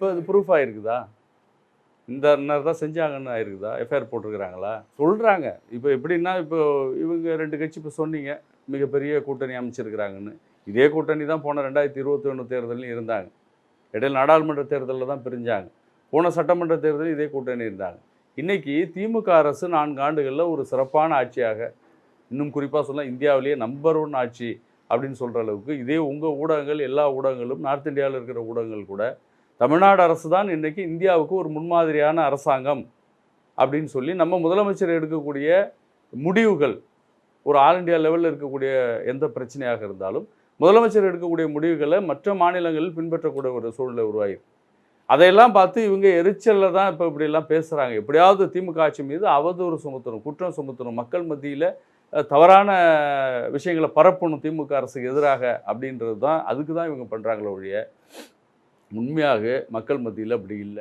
இப்போ அது ப்ரூஃப் ஆகிருக்குதா இந்த நேரம் தான் செஞ்சாங்கன்னு ஆயிருக்குதா? எஃப்ஐஆர் போட்டிருக்கிறாங்களா? சொல்கிறாங்க இப்போ எப்படின்னா இப்போ இவங்க ரெண்டு கட்சி இப்போ சொன்னீங்க மிகப்பெரிய கூட்டணி அமைச்சிருக்கிறாங்கன்னு. இதே கூட்டணி தான் போன ரெண்டாயிரத்தி இருபத்தி ஒன்று தேர்தலையும் இருந்தாங்க. இடையில் நாடாளுமன்ற தேர்தலில் தான் பிரிஞ்சாங்க. போன சட்டமன்ற தேர்தலில் இதே கூட்டணி இருந்தாங்க. இன்றைக்கி திமுக அரசு நான்கு ஆண்டுகளில் ஒரு சிறப்பான ஆட்சியாக இன்னும் குறிப்பாக சொல்ல இந்தியாவிலேயே நம்பர் ஒன் ஆட்சி அப்படின்னு சொல்கிற அளவுக்கு இதே உங்கள் ஊடகங்கள் எல்லா ஊடகங்களும் நார்த் இந்தியாவில் இருக்கிற ஊடகங்கள் கூட தமிழ்நாடு அரசு தான் இன்றைக்கி இந்தியாவுக்கு ஒரு முன்மாதிரியான அரசாங்கம் அப்படின்னு சொல்லி நம்ம முதலமைச்சர் எடுக்கக்கூடிய முடிவுகள் ஒரு ஆல் இந்தியா லெவலில் இருக்கக்கூடிய எந்த பிரச்சனையாக இருந்தாலும் முதலமைச்சர் எடுக்கக்கூடிய முடிவுகளை மற்ற மாநிலங்களில் பின்பற்றக்கூடிய ஒரு சூழ்நிலை உருவாகிருக்கு அதையெல்லாம் பார்த்து இவங்க எரிச்சலில் தான் இப்போ இப்படியெல்லாம் பேசுகிறாங்க எப்படியாவது திமுக ஆட்சி மீது அவதூறு சுமத்தணும் குற்றம் சுமத்தணும் மக்கள் மத்தியில் தவறான விஷயங்களை பரப்பணும் திமுக அரசுக்கு எதிராக அப்படின்றது தான் அதுக்கு தான் இவங்க பண்ணுறாங்களே ஒழிய உண்மையாக மக்கள் மத்தியில் அப்படி இல்லை.